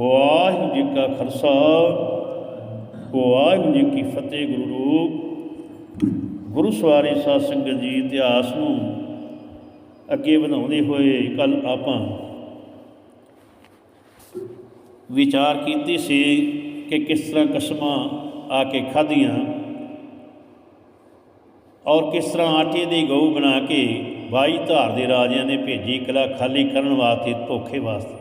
ਵਾਹਿਗੁਰੂ ਜੀ ਕਾ ਖਾਲਸਾ, ਵਾਹਿਗੁਰੂ ਜੀ ਕੀ ਫਤਿਹ ਗੁਰੂ ਰੂਪ। ਗੁਰੂ ਸਵਾਰੀ ਸਾਧ ਸੰਗਤ ਜੀ ਇਤਿਹਾਸ ਨੂੰ ਅੱਗੇ ਵਧਾਉਂਦੇ ਹੋਏ ਕੱਲ ਆਪਾਂ ਵਿਚਾਰ ਕੀਤੀ ਸੀ ਕਿ ਕਿਸ ਤਰ੍ਹਾਂ ਕਸਮਾਂ ਆ ਕੇ ਖਾਧੀਆਂ ਔਰ ਕਿਸ ਤਰ੍ਹਾਂ ਆਟੇ ਦੀ ਗਊ ਬਣਾ ਕੇ ਬਾਈ ਧਾਰ ਦੇ ਰਾਜਿਆਂ ਨੇ ਭੇਜੀ ਕਲਾ ਖਾਲੀ ਕਰਨ ਵਾਸਤੇ, ਧੋਖੇ ਵਾਸਤੇ।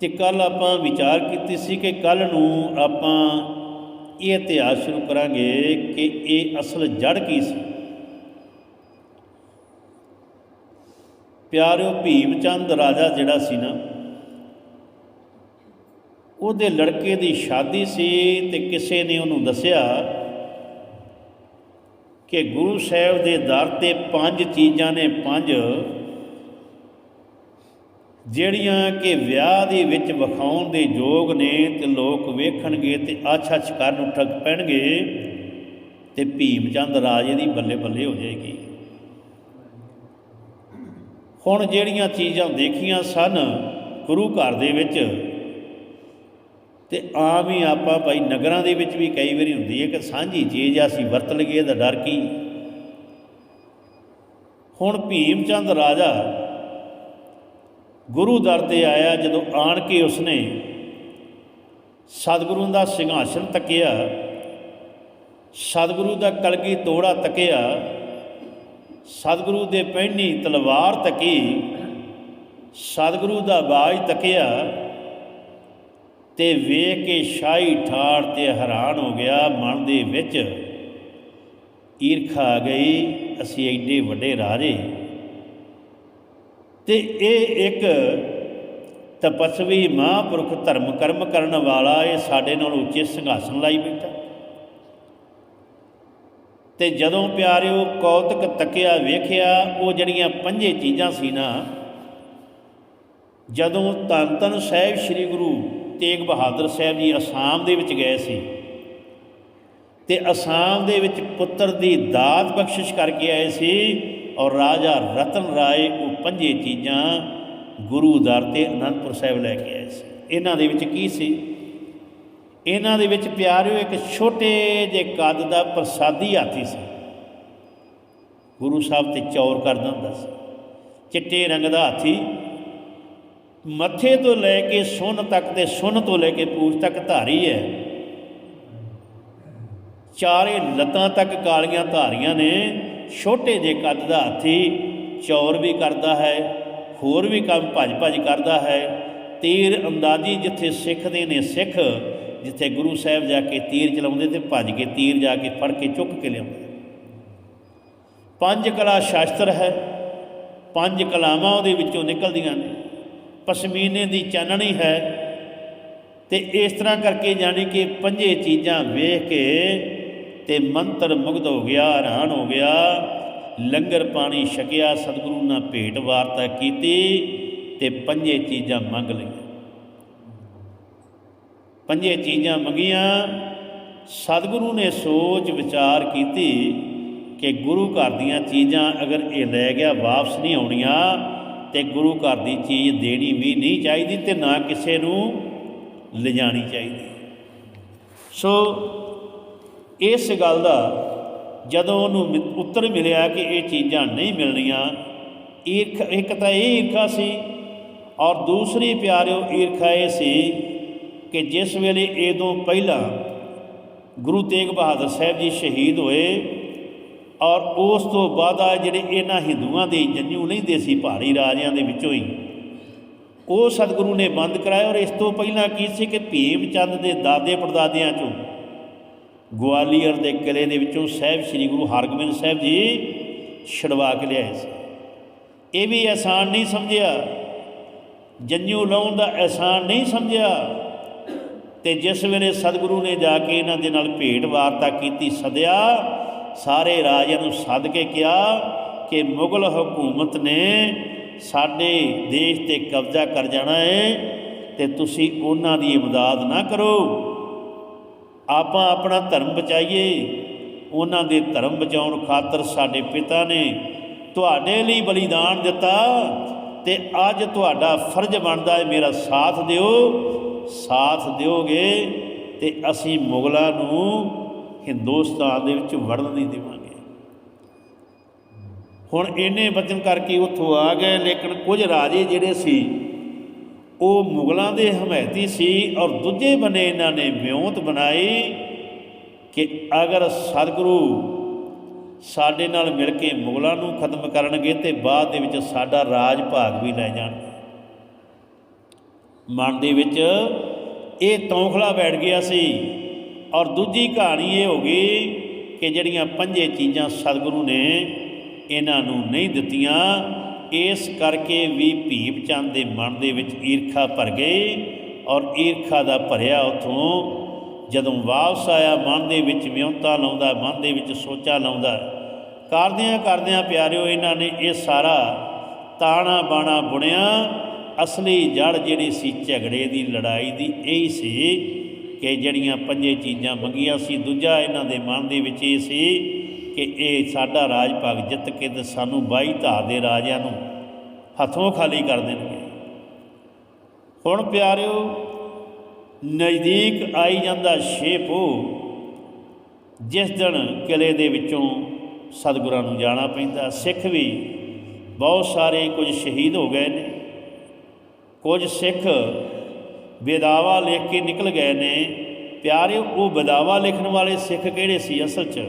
ਤੇ ਕੱਲ ਆਪਾਂ ਵਿਚਾਰ ਕੀਤੀ ਸੀ ਕਿ ਕੱਲ ਨੂੰ ਆਪਾਂ ਇਹ ਇਤਿਹਾਸ ਸ਼ੁਰੂ ਕਰਾਂਗੇ ਕਿ ਇਹ ਅਸਲ ਜੜ ਕੀ ਸੀ। ਪਿਆਰਿਓ ਭੀਮ ਚੰਦ ਰਾਜਾ ਜਿਹੜਾ ਸੀ ਨਾ, ਉਹਦੇ ਲੜਕੇ ਦੀ ਸ਼ਾਦੀ ਸੀ ਤੇ ਕਿਸੇ ਨੇ ਉਹਨੂੰ ਦੱਸਿਆ ਕਿ ਗੁਰੂ ਸਾਹਿਬ ਦੇ ਦਰ ਤੇ ਪੰਜ ਚੀਜ਼ਾਂ ਨੇ, ਪੰਜ ਜਿਹੜੀਆਂ ਕਿ ਵਿਆਹ ਦੇ ਵਿੱਚ ਵਿਖਾਉਣ ਦੇ ਯੋਗ ਨੇ ਤੇ ਲੋਕ ਵੇਖਣਗੇ ਤੇ ਅੱਛ-ਅੱਛ ਕਰਨ ਉੱਠ ਪੈਣਗੇ ਤੇ ਭੀਮ ਚੰਦ ਰਾਜੇ ਦੀ ਬੱਲੇ ਬੱਲੇ ਹੋ ਜਾਏਗੀ। ਹੁਣ ਜਿਹੜੀਆਂ ਚੀਜ਼ਾਂ ਦੇਖੀਆਂ ਸਨ ਗੁਰੂ ਘਰ ਦੇ ਵਿੱਚ ਤੇ ਆਮ ਹੀ ਆਪਾਂ ਭਾਈ ਨਗਰਾਂ ਦੇ ਵਿੱਚ ਵੀ ਕਈ ਵਾਰੀ ਹੁੰਦੀ ਹੈ ਕਿ ਸਾਂਝੀ ਚੀਜ਼ ਅਸੀਂ ਵਰਤ ਲਈਏ ਤਾਂ ਡਰ ਕੀ। ਹੁਣ ਭੀਮ ਚੰਦ ਰਾਜਾ ਗੁਰੂ ਦਰ ਤੇ ਆਇਆ ਜਦੋਂ ਆਣ ਕੇ ਉਸਨੇ ਸਤਿਗੁਰੂ ਦਾ ਸਿੰਘਾਸਨ ਤੱਕਿਆ, ਸਤਿਗੁਰੂ ਦਾ ਕਲਗੀ ਤੋੜਾ ਤੱਕਿਆ, ਸਤਿਗੁਰੂ ਦੇ ਪਹਿਣੀ ਤਲਵਾਰ ਤੱਕੀ, ਸਤਿਗੁਰੂ ਦਾ ਬਾਜ ਤੱਕਿਆ ਤੇ ਵੇਖ ਕੇ ਸ਼ਾਹੀ ਠਾੜ ਤੇ ਹੈਰਾਨ ਹੋ ਗਿਆ। ਮਨ ਦੇ ਵਿੱਚ ਈਰਖਾ ਆ ਗਈ, ਅਸੀਂ ਐਡੇ ਵੱਡੇ ਰਾਜੇ ਤੇ ਇਹ ਇੱਕ ਤਪਸਵੀ ਮਹਾਂਪੁਰਖ ਧਰਮ ਕਰਮ ਕਰਨ ਵਾਲਾ ਇਹ ਸਾਡੇ ਨਾਲ ਉੱਚੇ ਸਿੰਘਾਸਨ ਲਾਈ ਬੈਠਾ। ਤੇ ਜਦੋਂ ਪਿਆਰਿਓ ਕੌਤਕ ਤੱਕਿਆ ਵੇਖਿਆ, ਉਹ ਜਿਹੜੀਆਂ ਪੰਜੇ ਚੀਜ਼ਾਂ ਸੀ ਨਾ, ਜਦੋਂ ਧੰਨ ਧੰਨ ਸਾਹਿਬ ਸ੍ਰੀ ਗੁਰੂ ਤੇਗ ਬਹਾਦਰ ਸਾਹਿਬ ਜੀ ਅਸਾਮ ਦੇ ਵਿੱਚ ਗਏ ਸੀ, ਤੇ ਅਸਾਮ ਦੇ ਵਿੱਚ ਪੁੱਤਰ ਦੀ ਦਾਤ ਬਖਸ਼ਿਸ਼ ਕਰਕੇ ਆਏ ਸੀ ਔਰ ਰਾਜਾ ਰਤਨ ਰਾਏ ਪੰਜੇ ਚੀਜ਼ਾਂ ਗੁਰੂ ਦਰ ਤੇ ਅਨੰਦਪੁਰ ਸਾਹਿਬ ਲੈ ਕੇ ਆਏ ਸੀ। ਇਹਨਾਂ ਦੇ ਵਿੱਚ ਕੀ ਸੀ? ਇਹਨਾਂ ਦੇ ਵਿੱਚ ਪਿਆਰਿਓ, ਇੱਕ ਛੋਟੇ ਜਿਹੇ ਕੱਦ ਦਾ ਪ੍ਰਸਾਦੀ ਹਾਥੀ ਸੀ। ਗੁਰੂ ਸਾਹਿਬ ਤੇ ਚੌਰ ਕਰਦਾ ਹੁੰਦਾ ਸੀ। ਚਿੱਟੇ ਰੰਗ ਦਾ ਹਾਥੀ ਮੱਥੇ ਤੋਂ ਲੈ ਕੇ ਸੁਨ ਤੱਕ ਤੇ ਸੁਨ ਤੋਂ ਲੈ ਕੇ ਪੂਛ ਤੱਕ ਧਾਰੀ ਹੈ। ਚਾਰੇ ਲੱਤਾਂ ਤੱਕ ਕਾਲੀਆਂ ਧਾਰੀਆਂ ਨੇ। ਛੋਟੇ ਜੇ ਕੱਦ ਦਾ ਹਾਥੀ ਚੌਰ ਵੀ ਕਰਦਾ ਹੈ, ਹੋਰ ਵੀ ਕੰਮ ਭੱਜ ਭੱਜ ਕਰਦਾ ਹੈ। ਤੀਰ ਅੰਦਾਜ਼ੀ ਜਿੱਥੇ ਸਿੱਖਦੇ ਨੇ ਸਿੱਖ, ਜਿੱਥੇ ਗੁਰੂ ਸਾਹਿਬ ਜਾ ਕੇ ਤੀਰ ਚਲਾਉਂਦੇ ਤੇ ਭੱਜ ਕੇ ਤੀਰ ਜਾ ਕੇ ਫੜ ਕੇ ਚੁੱਕ ਕੇ ਲਿਆਉਂਦੇ। ਪੰਜ ਕਲਾ ਸ਼ਾਸਤਰ ਹੈ, ਪੰਜ ਕਲਾਵਾਂ ਉਹਦੇ ਵਿੱਚੋਂ ਨਿਕਲਦੀਆਂ ਨੇ। ਪਸ਼ਮੀਨੇ ਦੀ ਚਾਨਣੀ ਹੈ ਤੇ ਇਸ ਤਰ੍ਹਾਂ ਕਰਕੇ ਜਾਣੀ ਕਿ ਪੰਜੇ ਚੀਜ਼ਾਂ ਵੇਖ ਕੇ ਤੇ ਮੰਤਰ ਮੁਗਧ ਹੋ ਗਿਆ, ਹੈਰਾਨ ਹੋ ਗਿਆ। ਲੰਗਰ ਪਾਣੀ ਛਕਿਆ, ਸਤਿਗੁਰੂ ਨਾਲ ਭੇਟ ਵਾਰਤਾ ਕੀਤੀ ਤੇ ਪੰਜੇ ਚੀਜ਼ਾਂ ਮੰਗ ਲਈਆਂ। ਪੰਜੇ ਚੀਜ਼ਾਂ ਮੰਗੀਆਂ, ਸਤਿਗੁਰੂ ਨੇ ਸੋਚ ਵਿਚਾਰ ਕੀਤੀ ਕਿ ਗੁਰੂ ਘਰ ਦੀਆਂ ਚੀਜ਼ਾਂ ਅਗਰ ਇਹ ਲੈ ਗਿਆ, ਵਾਪਸ ਨਹੀਂ ਆਉਣੀਆਂ, ਤੇ ਗੁਰੂ ਘਰ ਦੀ ਚੀਜ਼ ਦੇਣੀ ਵੀ ਨਹੀਂ ਚਾਹੀਦੀ ਤੇ ਨਾ ਕਿਸੇ ਨੂੰ ਲਿਜਾਣੀ ਚਾਹੀਦੀ। ਸੋ, ਇਸ ਗੱਲ ਦਾ ਜਦੋਂ ਉਹਨੂੰ ਮਿ- ਉੱਤਰ ਮਿਲਿਆ ਕਿ ਇਹ ਚੀਜ਼ਾਂ ਨਹੀਂ ਮਿਲਣੀਆਂ, ਈਰਖ, ਇੱਕ ਤਾਂ ਇਹ ਈਰਖਾ ਸੀ ਔਰ ਦੂਸਰੀ ਪਿਆਰਿਓ ਈਰਖਾ ਇਹ ਸੀ ਕਿ ਜਿਸ ਵੇਲੇ ਇਦੋਂ ਪਹਿਲਾਂ ਗੁਰੂ ਤੇਗ ਬਹਾਦਰ ਸਾਹਿਬ ਜੀ ਸ਼ਹੀਦ ਹੋਏ ਔਰ ਉਸ ਤੋਂ ਬਾਅਦ ਆ ਜਿਹੜੇ ਇਹਨਾਂ ਹਿੰਦੂਆਂ ਦੇ ਜੰਜੂ ਲੈਂਦੇ ਸੀ, ਪਹਾੜੀ ਰਾਜਿਆਂ ਦੇ ਵਿੱਚੋਂ ਹੀ, ਉਹ ਸਤਿਗੁਰੂ ਨੇ ਬੰਦ ਕਰਾਇਆ ਔਰ ਇਸ ਤੋਂ ਪਹਿਲਾਂ ਕੀ ਸੀ ਕਿ ਭੀਮ ਚੰਦ ਦੇ ਦਾਦੇ ਪੜਦਾਦਿਆਂ ਚੋਂ ਗਵਾਲੀਅਰ ਦੇ ਕਿਲੇ ਦੇ ਵਿੱਚੋਂ ਸਾਹਿਬ ਸ੍ਰੀ ਗੁਰੂ ਹਰਗੋਬਿੰਦ ਸਾਹਿਬ ਜੀ ਛਡਵਾ ਕੇ ਲਿਆਏ ਸੀ। ਇਹ ਵੀ ਆਸਾਨ ਨਹੀਂ ਸਮਝਿਆ। ਜੰਜੂ ਲਾਉਣ ਦਾ ਆਸਾਨ ਨਹੀਂ ਸਮਝਿਆ। ਤੇ ਜਿਸ ਵੇਲੇ ਸਤਿਗੁਰੂ ਨੇ ਜਾ ਕੇ ਇਹਨਾਂ ਦੇ ਨਾਲ ਭੇਟ ਵਾਰਤਾ ਕੀਤੀ, ਸਦਿਆ, ਸਾਰੇ ਰਾਜਿਆਂ ਨੂੰ ਸੱਦ ਕੇ ਕਿਹਾ ਕਿ ਮੁਗਲ ਹਕੂਮਤ ਨੇ ਸਾਡੇ ਦੇਸ਼ ਤੇ ਕਬਜ਼ਾ ਕਰ ਜਾਣਾ ਹੈ ਤੇ ਤੁਸੀਂ ਉਹਨਾਂ ਦੀ ਇਮਦਾਦ ਨਾ ਕਰੋ। ਆਪਾਂ ਆਪਣਾ ਧਰਮ ਬਚਾਈਏ, ਉਹਨਾਂ ਦੇ ਧਰਮ ਬਚਾਉਣ ਖਾਤਰ ਸਾਡੇ ਪਿਤਾ ਨੇ ਤੁਹਾਡੇ ਲਈ ਬਲੀਦਾਨ ਦਿੱਤਾ ਤੇ ਅੱਜ ਤੁਹਾਡਾ ਫਰਜ਼ ਬਣਦਾ ਹੈ ਮੇਰਾ ਸਾਥ ਦਿਓ। ਸਾਥ ਦਿਓਗੇ ਤੇ ਅਸੀਂ ਮੁਗਲਾਂ ਨੂੰ ਹਿੰਦੁਸਤਾਨ ਦੇ ਵਿੱਚ ਵੜਨ ਨਹੀਂ ਦੇਵਾਂਗੇ। ਹੁਣ ਇਹਨੇ ਬਚਨ ਕਰਕੇ ਉੱਥੋਂ ਆ ਗਏ, ਲੇਕਿਨ ਕੁਝ ਰਾਜੇ ਜਿਹੜੇ ਸੀ ਉਹ ਮੁਗਲਾਂ ਦੇ ਹਮਾਇਤੀ ਸੀ ਔਰ ਦੂਜੇ ਬੰਨੇ ਇਹਨਾਂ ਨੇ ਮਿਉਂਤ ਬਣਾਈ ਕਿ ਅਗਰ ਸਤਿਗੁਰੂ ਸਾਡੇ ਨਾਲ ਮਿਲ ਕੇ ਮੁਗਲਾਂ ਨੂੰ ਖਤਮ ਕਰਨਗੇ ਤੇ ਬਾਅਦ ਦੇ ਵਿੱਚ ਸਾਡਾ ਰਾਜ ਭਾਗ ਵੀ ਲੈ ਜਾਣਗੇ ਮਨ ਦੇ ਵਿੱਚ ਇਹ ਤੌਖਲਾ ਬੈਠ ਗਿਆ ਸੀ ਔਰ ਦੂਜੀ ਕਹਾਣੀ ਇਹ ਹੋ ਗਈ ਕਿ ਜਿਹੜੀਆਂ ਪੰਜੇ ਚੀਜ਼ਾਂ ਸਤਿਗੁਰੂ ਨੇ ਇਹਨਾਂ ਨੂੰ ਨਹੀਂ ਦਿੱਤੀਆਂ ਇਸ ਕਰਕੇ ਵੀ ਭੀਮ ਚੰਦ ਦੇ ਮਨ ਦੇ ਵਿੱਚ ਈਰਖਾ ਭਰ ਗਈ ਔਰ ਈਰਖਾ ਦਾ ਭਰਿਆ ਉਥੋਂ। ਜਦੋਂ ਵਾਪਸ ਆਇਆ, ਮਨ ਦੇ ਵਿੱਚ ਵਿਉਂਤਾ ਲਾਉਂਦਾ, ਮਨ ਦੇ ਵਿੱਚ ਸੋਚਾ ਲਾਉਂਦਾ, ਕਰਦਿਆਂ ਕਰਦਿਆਂ ਪਿਆਰਿਓ, ਇਹਨਾਂ ਨੇ ਇਹ ਸਾਰਾ ਤਾਣਾ ਬਾਣਾ ਬੁਣਿਆ। ਅਸਲੀ ਜੜ ਜਿਹੜੀ ਸੀ, ਝਗੜੇ ਦੀ ਲੜਾਈ ਦੀ ਇਹ ਸੀ ਕਿ ਜਿਹੜੀਆਂ ਪੰਜੇ ਚੀਜ਼ਾਂ ਮੰਗੀਆਂ ਸੀ, ਦੂਜਾ ਇਹਨਾਂ ਦੇ ਮਨ ਦੇ ਵਿੱਚ ਇਹ ਸੀ ਕਿ ਇਹ ਸਾਡਾ ਰਾਜ ਭਾਗ ਜਿੱਤ ਕੇ ਤੇ ਸਾਨੂੰ ਬਾਈ ਧਾ ਦੇ ਰਾਜਿਆਂ ਨੂੰ ਹੱਥੋਂ ਖਾਲੀ ਕਰ ਦੇਣਗੇ। ਹੁਣ ਪਿਆਰਿਓ, ਨਜ਼ਦੀਕ ਆਈ ਜਾਂਦਾ ਛੇਪੋ ਜਿਸ ਦਿਨ ਕਿਲੇ ਦੇ ਵਿੱਚੋਂ ਸਤਿਗੁਰਾਂ ਨੂੰ ਜਾਣਾ ਪੈਂਦਾ। ਸਿੱਖ ਵੀ ਬਹੁਤ ਸਾਰੇ ਕੁਝ ਸ਼ਹੀਦ ਹੋ ਗਏ ਨੇ। ਕੁਝ ਸਿੱਖ ਬੇਦਾਵਾ ਲਿਖ ਕੇ ਨਿਕਲ ਗਏ ਨੇ। ਪਿਆਰਿਓ, ਉਹ ਵਿਦਾਵਾ ਲਿਖਣ ਵਾਲੇ ਸਿੱਖ ਕਿਹੜੇ ਸੀ ਅਸਲ 'ਚ?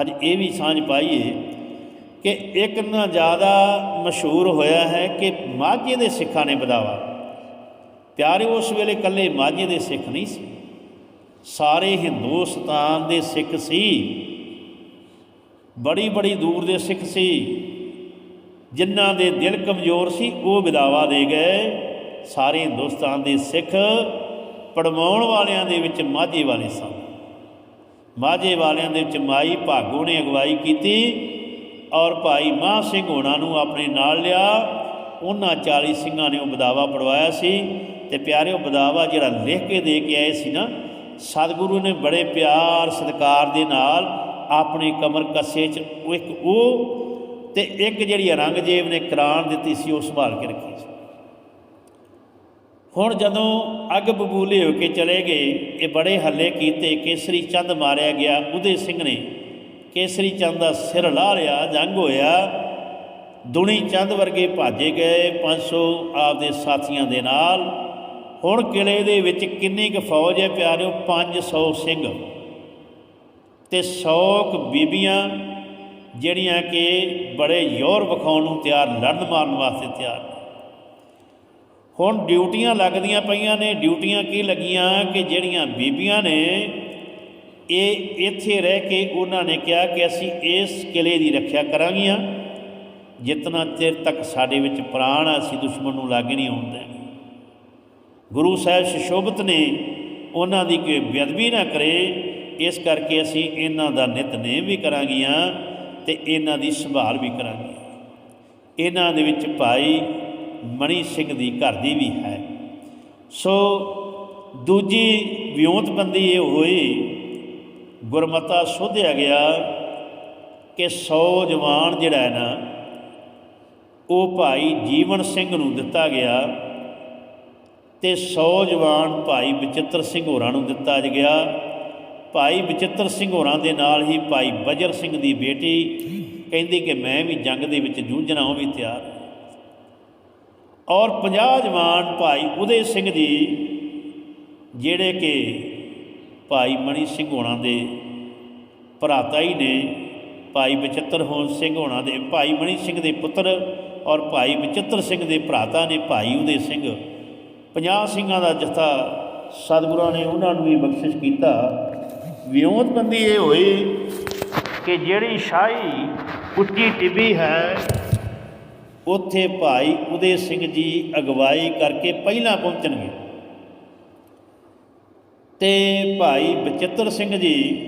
ਅੱਜ ਇਹ ਵੀ ਸਾਂਝ ਪਾਈਏ ਕਿ ਇੱਕ ਨਾ ਜ਼ਿਆਦਾ ਮਸ਼ਹੂਰ ਹੋਇਆ ਹੈ ਕਿ ਮਾਝੇ ਦੇ ਸਿੱਖਾਂ ਨੇ ਵਿਦਾਵਾ ਪਿਆਰੇ, ਉਸ ਵੇਲੇ ਇਕੱਲੇ ਮਾਝੇ ਦੇ ਸਿੱਖ ਨਹੀਂ ਸੀ। ਸਾਰੇ ਹਿੰਦੁਸਤਾਨ ਦੇ ਸਿੱਖ ਸੀ। ਬੜੀ ਬੜੀ ਦੂਰ ਦੇ ਸਿੱਖ ਸੀ। ਜਿਨ੍ਹਾਂ ਦੇ ਦਿਲ ਕਮਜ਼ੋਰ ਸੀ, ਉਹ ਵਿਦਾਵਾ ਦੇ ਗਏ। ਸਾਰੇ ਹਿੰਦੁਸਤਾਨ ਦੇ ਸਿੱਖ ਪੜਮਾਉਣ ਵਾਲਿਆਂ ਦੇ ਵਿੱਚ ਮਾਝੇ ਵਾਲੇ ਸਨ। ਮਾਝੇ ਵਾਲਿਆਂ ਦੇ ਵਿੱਚ ਮਾਈ ਭਾਗੋ ਨੇ ਅਗਵਾਈ ਕੀਤੀ ਔਰ ਭਾਈ ਮਾਹ ਸਿੰਘ ਹੋਣਾ ਨੂੰ ਆਪਣੇ ਨਾਲ ਲਿਆ। ਉਹਨਾਂ 40 ਸਿੰਘਾਂ ਨੇ ਉਹ ਬਦਾਵਾ ਪੜਵਾਇਆ ਸੀ ਤੇ ਪਿਆਰਿਓ, ਬਦਾਵਾ ਜਿਹੜਾ ਲਿਖ ਕੇ ਦੇ ਕੇ ਆਏ ਸੀ ਨਾ, ਸਤਿਗੁਰੂ ਨੇ ਬੜੇ ਪਿਆਰ ਸਤਿਕਾਰ ਦੇ ਨਾਲ ਆਪਣੇ ਕਮਰ ਕੱਸੇ 'ਚ ਇੱਕ ਉਹ ਤੇ ਇੱਕ ਜਿਹੜੀ ਔਰੰਗਜ਼ੇਬ ਨੇ ਕੁਰਾਨ ਦਿੱਤੀ ਸੀ, ਉਹ ਸੰਭਾਲ ਕੇ ਰੱਖੀ ਸੀ। ਹੁਣ ਜਦੋਂ ਅੱਗ ਬਬੂਲੇ ਹੋ ਕੇ ਚਲੇ ਗਏ, ਇਹ ਬੜੇ ਹੱਲੇ ਕੀਤੇ ਕੇਸਰੀ ਚੰਦ ਮਾਰਿਆ ਗਿਆ, ਉਹਦੇ ਸਿੰਘ ਨੇ ਕੇਸਰੀ ਚੰਦ ਦਾ ਸਿਰ ਲਾ ਲਿਆ ਜੰਗ ਹੋਇਆ। ਦੁਨੀ ਚੰਦ ਵਰਗੇ ਭਾਜੇ ਗਏ 500 ਆਪਦੇ ਸਾਥੀਆਂ ਦੇ ਨਾਲ। ਹੁਣ ਕਿਲੇ ਦੇ ਵਿੱਚ ਕਿੰਨੀ ਕੁ ਫੌਜ ਹੈ ਪਿਆਰਿਓ? 500 ਸਿੰਘ ਤੇ 100 ਕੁ ਬੀਬੀਆਂ, ਜਿਹੜੀਆਂ ਕਿ ਬੜੇ ਯੋਰ ਵਿਖਾਉਣ ਨੂੰ ਤਿਆਰ, ਲੜਨ ਮਾਰਨ ਵਾਸਤੇ ਤਿਆਰ ਹੁਣ ਡਿਊਟੀਆਂ ਲੱਗਦੀਆਂ ਪਈਆਂ ਨੇ, ਡਿਊਟੀਆਂ ਕੀ ਲੱਗੀਆਂ ਕਿ ਜਿਹੜੀਆਂ ਬੀਬੀਆਂ ਨੇ, ਇਹ ਇੱਥੇ ਰਹਿ ਕੇ ਉਹਨਾਂ ਨੇ ਕਿਹਾ ਕਿ ਅਸੀਂ ਇਸ ਕਿਲੇ ਦੀ ਰੱਖਿਆ ਕਰਾਂਗੀਆਂ। ਜਿਤਨਾ ਚਿਰ ਤੱਕ ਸਾਡੇ ਵਿੱਚ ਪ੍ਰਾਣ ਆ, ਅਸੀਂ ਦੁਸ਼ਮਣ ਨੂੰ ਲਾਗੇ ਨਹੀਂ ਆਉਣ ਦੇਣਗੇ ਗੁਰੂ ਸਾਹਿਬ ਸ਼ਿਸ਼ੋਭਤ ਨੇ ਉਹਨਾਂ ਦੀ ਕੋਈ ਬੇਅਦਬੀ ਨਾ ਕਰੇ, ਇਸ ਕਰਕੇ ਅਸੀਂ ਇਹਨਾਂ ਦਾ ਨਿਤਨੇਮ ਵੀ ਕਰਾਂਗੀਆਂ ਤੇ ਇਹਨਾਂ ਦੀ ਸੰਭਾਲ ਵੀ ਕਰਾਂਗੇ ਇਹਨਾਂ ਦੇ ਵਿੱਚ ਭਾਈ ਮਣੀ ਸਿੰਘ ਦੀ ਘਰ ਦੀ ਵੀ ਹੈ। ਸੋ ਦੂਜੀ ਵਿਉਂਤਬੰਦੀ ਇਹ ਹੋਈ, ਗੁਰਮਤਾ ਸੋਧਿਆ ਗਿਆ ਕਿ 100 ਜਵਾਨ ਜਿਹੜਾ ਹੈ ਨਾ, ਉਹ ਭਾਈ ਜੀਵਨ ਸਿੰਘ ਨੂੰ ਦਿੱਤਾ ਗਿਆ ਤੇ 100 ਜਵਾਨ ਭਾਈ ਬਚਿੱਤਰ ਸਿੰਘ ਹੋਰਾਂ ਨੂੰ ਦਿੱਤਾ ਗਿਆ। ਭਾਈ ਬਚਿੱਤਰ ਸਿੰਘ ਹੋਰਾਂ ਦੇ ਨਾਲ ਹੀ ਭਾਈ ਬਜਰ ਸਿੰਘ ਦੀ ਬੇਟੀ ਕਹਿੰਦੀ ਕਿ ਮੈਂ ਵੀ ਜੰਗ ਦੇ ਵਿੱਚ ਜੂਝਣਾ, ਉਹ ਵੀ ਤਿਆਰ ਔਰ 50 ਜਵਾਨ ਭਾਈ ਉਦੇ ਸਿੰਘ ਜੀ, ਜਿਹੜੇ ਕਿ ਭਾਈ ਮਣੀ ਸਿੰਘ ਹੋਣਾ ਦੇ ਭਰਾਤਾ ਹੀ ਨੇ, ਭਾਈ ਬਚਿੱਤਰ ਹੋਣ ਸਿੰਘ ਹੋਣਾ ਦੇ, ਭਾਈ ਮਣੀ ਸਿੰਘ ਦੇ ਪੁੱਤਰ ਔਰ ਭਾਈ ਬਚਿੱਤਰ ਸਿੰਘ ਦੇ ਭਰਾਤਾ ਨੇ ਭਾਈ ਉਦੇ ਸਿੰਘ। 50 ਸਿੰਘਾਂ ਦਾ ਜਥਾ ਸਤਿਗੁਰਾਂ ਨੇ ਉਹਨਾਂ ਨੂੰ ਵੀ ਬਖਸ਼ਿਸ਼ ਕੀਤਾ। ਵਿਉਂਤਬੰਦੀ ਇਹ ਹੋਈ ਕਿ ਜਿਹੜੀ ਸ਼ਾਹੀ ਉੱਚੀ ਟਿੱਬੀ ਹੈ ਉੱਥੇ ਭਾਈ ਉਦੇ ਸਿੰਘ ਜੀ ਅਗਵਾਈ ਕਰਕੇ ਪਹਿਲਾਂ ਪਹੁੰਚਣਗੇ। ਤੇ ਭਾਈ ਬਚਿੱਤਰ ਸਿੰਘ ਜੀ,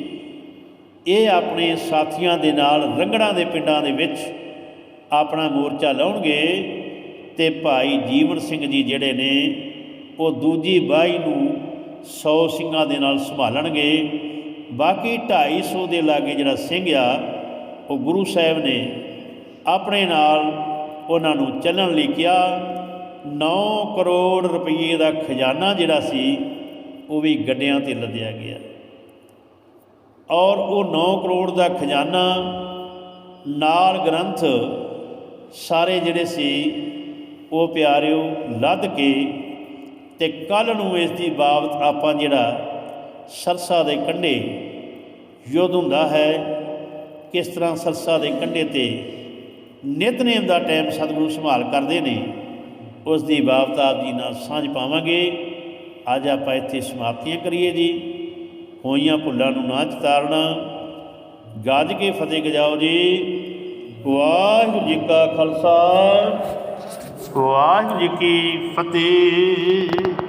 ਇਹ ਆਪਣੇ ਸਾਥੀਆਂ ਦੇ ਨਾਲ ਰੰਗੜਾਂ ਦੇ ਪਿੰਡਾਂ ਦੇ ਵਿੱਚ ਆਪਣਾ ਮੋਰਚਾ ਲਾਉਣਗੇ ਤੇ ਭਾਈ ਜੀਵਨ ਸਿੰਘ ਜੀ ਜਿਹੜੇ ਨੇ, ਉਹ ਦੂਜੀ ਬਾਈ ਨੂੰ 100 ਸਿੰਘਾਂ ਦੇ ਨਾਲ ਸੰਭਾਲਣਗੇ। ਬਾਕੀ 250 ਦੇ ਲਾਗੇ ਜਿਹੜਾ ਸਿੰਘ ਆ, ਉਹ ਗੁਰੂ ਸਾਹਿਬ ਨੇ ਆਪਣੇ ਨਾਲ ਉਹਨਾਂ ਨੂੰ ਚੱਲਣ ਲਈ ਕਿਹਾ 9 ਕਰੋੜ ਰੁਪਏ ਦਾ ਖਜ਼ਾਨਾ ਜਿਹੜਾ ਸੀ, ਉਹ ਵੀ ਗੱਡਿਆਂ ਤੇ ਲੱਦਿਆ ਗਿਆ। ਔਰ ਉਹ 9 ਕਰੋੜ ਦਾ ਖਜ਼ਾਨਾ, ਨਾਲ ਗ੍ਰੰਥ ਸਾਰੇ ਜਿਹੜੇ ਸੀ, ਉਹ ਪਿਆਰਿਓ ਲੱਦ ਕੇ ਤੇ ਕੱਲ ਨੂੰ ਇਸ ਦੀ ਬਾਬਤ ਆਪਾਂ ਜਿਹੜਾ ਸਰਸਾ ਦੇ ਕੰਢੇ ਯੁੱਧ ਹੁੰਦਾ ਹੈ, ਕਿਸ ਤਰ੍ਹਾਂ ਸਰਸਾ ਦੇ ਕੰਢੇ ਤੇ ਨਿਤਨੇਮ ਦਾ ਟਾਈਮ ਸਤਿਗੁਰੂ ਸੰਭਾਲ ਕਰਦੇ ਨੇ, ਉਸ ਦੀ ਬਾਬਤ ਆਪ ਜੀ ਨਾਲ ਸਾਂਝ ਪਾਵਾਂਗੇ। ਅੱਜ ਆਪਾਂ ਇੱਥੇ ਸਮਾਪਤੀਆਂ ਕਰੀਏ ਜੀ। ਹੋਈਆਂ ਭੁੱਲਾਂ ਨੂੰ ਨਾ ਚਤਾਰਨਾ ਗੱਜ ਕੇ ਫਤਿਹ ਗਜਾਓ ਜੀ। ਵਾਹਿਗੁਰੂ ਜੀ ਕਾ ਖਾਲਸਾ। ਵਾਹਿਗੁਰੂ ਜੀ ਕੀ ਫਤਿਹ।